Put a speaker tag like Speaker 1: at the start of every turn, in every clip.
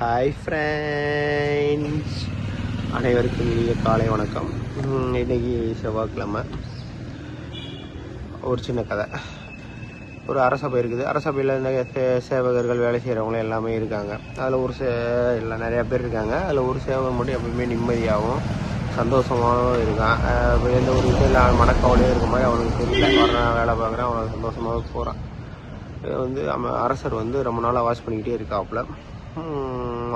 Speaker 1: Hi friends அனைவருக்கும் இனிய காலை வணக்கம். இன்றைக்கி செவ்வாய்க்கிழமை. ஒரு சின்ன கதை. ஒரு அரசபை இருக்குது. அரசபையில் இந்த சே- சேவகர்கள் வேலை செய்கிறவங்களும் எல்லாமே இருக்காங்க. அதில் ஒரு சே எல்லாம் நிறையா பேர் இருக்காங்க. அதில் ஒரு சேவகன் மட்டும் எப்பவுமே நிம்மதியாகவும் சந்தோஷமாகவும் இருக்கான். எந்த ஒரு இது இல்லை. மனக்கவலையும் இருக்க மாதிரி அவனுக்கு தெரியல. வர்றான் வேலை பார்க்குறான். அவனுக்கு சந்தோஷமாக போகிறான் வந்து அவன் அரசர் வந்து ரொம்ப நாளாக வாட்ச் பண்ணிக்கிட்டே இருக்காப்புல.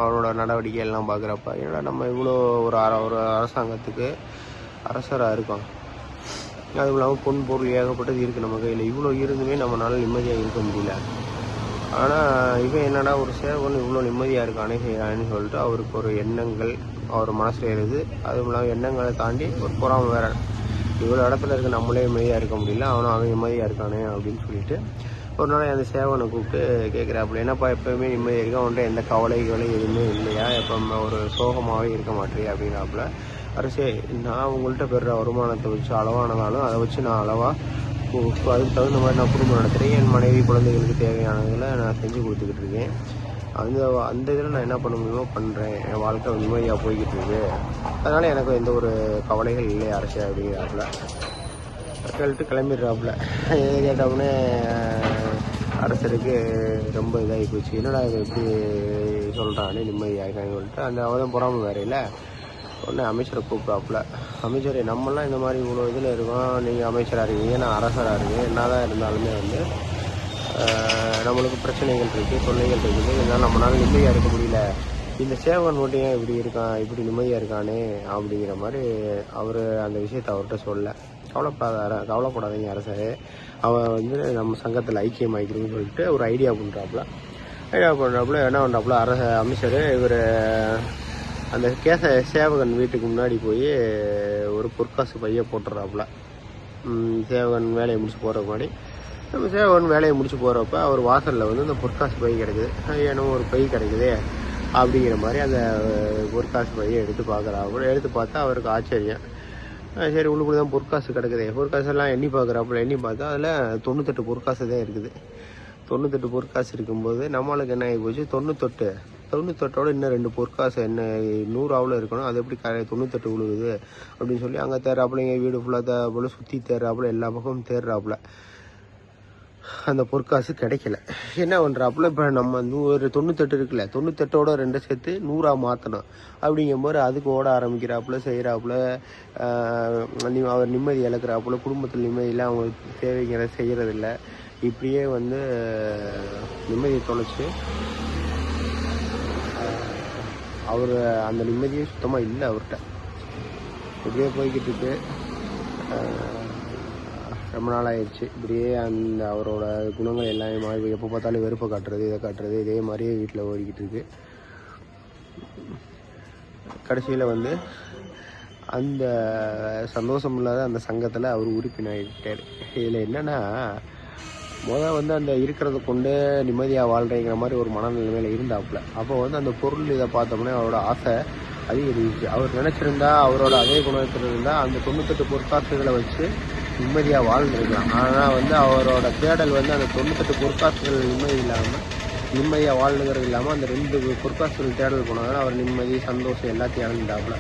Speaker 1: அவரோட நடவடிக்கை எல்லாம் பார்க்குறப்ப ஏன்னா நம்ம இவ்வளோ ஒரு அர ஒரு அரசாங்கத்துக்கு அரசராக இருக்கோம். அதுவும் இல்லாமல் பொன் பொருள் ஏகப்பட்டது இருக்குது நம்ம கையில். இவ்வளோ இருந்துமே நம்மளால நிம்மதியாக இருக்க முடியல. ஆனால் இவன் என்னடா ஒரு சேவன் இவ்வளோ நிம்மதியாக இருக்கானே செய்கிறான்னு சொல்லிட்டு அவருக்கு ஒரு எண்ணங்கள் அவர் மனசில் இருக்குது. அதுவும் இல்லாமல் எண்ணங்களை தாண்டி ஒரு பொறாமை வேற. இவ்வளோ இடத்துல இருக்க நம்மளே நிம்மதியாக இருக்க முடியல. அவனும் அவன் நிம்மதியாக இருக்கானே அப்படின்னு சொல்லிட்டு ஒரு நாள் அந்த சேவனை கூப்பிட்டு கேட்குறாப்புல என்னப்பா எப்போவுமே நிம்மதியாக இருக்கா? அவன்கிட்ட எந்த கவலை கவலை எதுவுமே இல்லையா? எப்போ ஒரு சோகமாகவே இருக்க மாட்டேறியா அப்படின்னாப்புல அரசே நான் உங்கள்கிட்ட பெறுற வருமானத்தை வச்சு அளவானதாலும் அதை வச்சு நான் அளவாக அதுக்கு தகுந்த மாதிரி நான் குடும்பம் நடத்துகிறேன் என் மனைவி குழந்தைகளுக்கு தேவையானதில் நான் செஞ்சு கொடுத்துக்கிட்டு இருக்கேன். அந்த அந்த இதில் நான் என்ன பண்ண முடியுமோ பண்ணுறேன் என் வாழ்க்கை நிம்மதியாக போய்கிட்டு இருக்கு. அதனால் எனக்கு எந்த ஒரு கவலைகள் இல்லை அரசே அப்படிங்கிறாப்புல. கேட்டு கிளம்பிடுறாப்புல. இதை கேட்டவுடனே அரசருக்கு ரொம்ப இதாகி போச்சு. என்னடா இது எப்படி சொல்கிறானே நிம்மதியாகிட்டான்னு சொல்லிட்டு அந்த அவதான் பொறாமல் வேற இல்லை. உடனே அமைச்சரை கூப்பிட்றாப்புல அமைச்சர் நம்மலாம் இந்த மாதிரி இவ்வளோ இதில் இருக்கோம். நீங்கள் அமைச்சராக இருக்கீங்க நான் அரசராக இருக்கேன். என்னதான் இருந்தாலுமே வந்து நம்மளுக்கு பிரச்சனைகள் இருக்குது தொல்லைகள் இருக்குது இருந்தாலும் நம்மளால நிம்மதியாக இருக்க முடியல. இந்த சேவகன் மட்டும் ஏன் இப்படி இருக்கான் இப்படி நிம்மதியாக இருக்கானே? அப்படிங்கிற மாதிரி அவர் அந்த விஷயத்தை அவர்கிட்ட சொல்ல. கவலைப்படாத கவலைப்படாதீங்க அரசே. அவன் வந்து நம்ம சங்கத்தில் ஐக்கியம் ஆகிக்கணும்னு சொல்லிட்டு ஒரு ஐடியா பண்ணுறாப்புல ஐடியா பண்ணுறாப்புல என்ன பண்ணுறாப்புல அரச அமைச்சர் இவர் அந்த கேச சேவகன் வீட்டுக்கு முன்னாடி போய் ஒரு பொற்காசு பைய போட்டுறாப்புல. சேவகன் வேலையை முடிச்சு போகிற முன்னாடி. நம்ம சேவகன் வேலையை முடிச்சு போகிறப்ப அவர் வாசலில் வந்து இந்த பொற்காசு பை கிடைக்குது. ஏன்னா ஒரு பை கிடைக்குதே அப்படிங்கிற மாதிரி அந்த பொற்காசு பையை எடுத்து பார்க்குறாப்புல. எடுத்து பார்த்தா அவருக்கு ஆச்சரியம். சரி உள்ளுக்குள்ள தான் பொற்காசு கிடக்குது. பொற்காசெல்லாம் எண்ணி பார்க்குறாப்புல எண்ணி பார்த்தா அதில் தொண்ணூத்தெட்டு பொற்காசு தான் இருக்குது. தொண்ணூத்தெட்டு பொற்காசு இருக்கும்போது நம்மளுக்கு என்ன ஆகி போச்சு? தொண்ணூத்தெட்டு. தொண்ணூத்தெட்டோட இன்னும் ரெண்டு பொற்காசு என்ன நூறாவில் இருக்கணும். அது எப்படி க தொண்ணூத்தெட்டு விழுகுது அப்படின்னு சொல்லி அங்கே தேர்றாப்புல இங்கே வீடு ஃபுல்லாக தேர்றாப்புல சுற்றி தேர்றாப்புல எல்லா பக்கமும் தேர்றாப்புல. அந்த பொற்காசு கிடைக்கல. என்ன பண்ணுறாப்புல இப்போ நம்ம நூறு தொண்ணூத்தெட்டு இருக்குல்ல தொண்ணூத்தெட்டோட ரெண்டை சேர்த்து நூறாக மாற்றணும் அப்படிங்கும்போது அதுக்கு ஓட ஆரம்பிக்கிறாப்புல செய்கிறாப்புல அவர் நிம்மதி இழக்கிறாப்புல குடும்பத்தில் நிம்மதியில் அவங்களுக்கு தேவைங்கிற செய்கிறதில்ல இப்படியே வந்து நிம்மதியை தொலைச்சி அவர் அந்த நிம்மதியே சுத்தமாக இல்லை அவர்கிட்ட. இப்படியே போய்கிட்டு இருக்கு. ரொம்ப நாள் ஆயிடுச்சு இப்படியே அந்த அவரோட குணங்கள் எல்லாமே மாறி எப்போ பார்த்தாலும் வெறுப்பை காட்டுறது இதை காட்டுறது இதே மாதிரியே வீட்டில் ஓடிக்கிட்டு இருக்கு. கடைசியில் வந்து அந்த சந்தோஷம் இல்லாத அந்த சங்கத்தில் அவர் உறுப்பினாயிட்டார். இதில் என்னென்னா முதல் வந்து அந்த இருக்கிறத கொண்டு நிம்மதியாக வாழ்கிறேங்கிற மாதிரி ஒரு மனநிலைமையில் இருந்தாப்புல. அப்போ வந்து அந்த பொருள் இதை பார்த்தோம்னா அவரோட ஆசை அதிகரிச்சு. அவர் நினச்சிருந்தா அவரோட அதே குணத்தில் இருந்தால் அந்த தொண்ணூத்தெட்டு பொற்காசுகளை வச்சு நிம்மதியாக வாழ்ந்துருக்கலாம். ஆனால் வந்து அவரோட தேடல் வந்து அந்த தொண்ணூத்தெட்டு பொற்காசுகள் நிம்மதி இல்லாமல் நிம்மதியாக வாழ்ந்துங்கிறது இல்லாமல் அந்த ரெண்டு பொற்காசுகள் தேடல் போனாங்கன்னா அவர் நிம்மதி சந்தோஷம் எல்லாத்தையும் இழந்துட்டாப்புல.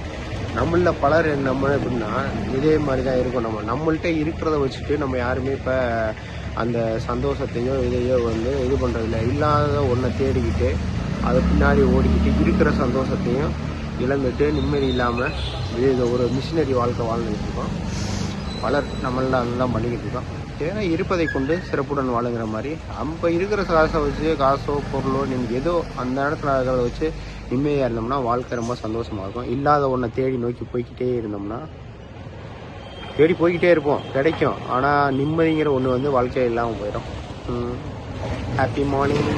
Speaker 1: நம்மள பலர் நம்ம எப்படின்னா இதே மாதிரி தான் இருக்கும். நம்ம நம்மள்கிட்ட இருக்கிறத வச்சுட்டு நம்ம யாருமே இப்போ அந்த சந்தோஷத்தையோ இதையோ வந்து இது பண்ணுறதில்ல இல்லாத ஒன்றை தேடிக்கிட்டு அதை பின்னாடி ஓடிக்கிட்டு இருக்கிற சந்தோஷத்தையும் இழந்துட்டு நிம்மதி இல்லாமல் இது ஒரு மிஷினரி வாழ்க்கை வாழ்ந்துட்டு இருக்கோம். பலர் நம்மளால் அதெல்லாம் பண்ணிக்கிட்டு இருக்கோம். ஏன்னா இருப்பதை கொண்டு சிறப்புடன் வாழுங்கிற மாதிரி நம்ம இருக்கிற காசை வச்சு காசோ பொருளோ நீங்கள் ஏதோ அந்த இடத்துல இருக்கிறத வச்சு நிம்மதியாக இருந்தோம்னா வாழ்க்கை ரொம்ப சந்தோஷமாக இருக்கும். இல்லாத ஒன்றை தேடி நோக்கி போய்க்கிட்டே இருந்தோம்னா தேடி போய்கிட்டே இருப்போம். கிடைக்கும். ஆனால் நிம்மதிங்கிற ஒன்று வந்து வாழ்க்கையில் இல்லாமல் போயிடும் ஹாப்பி மார்னிங்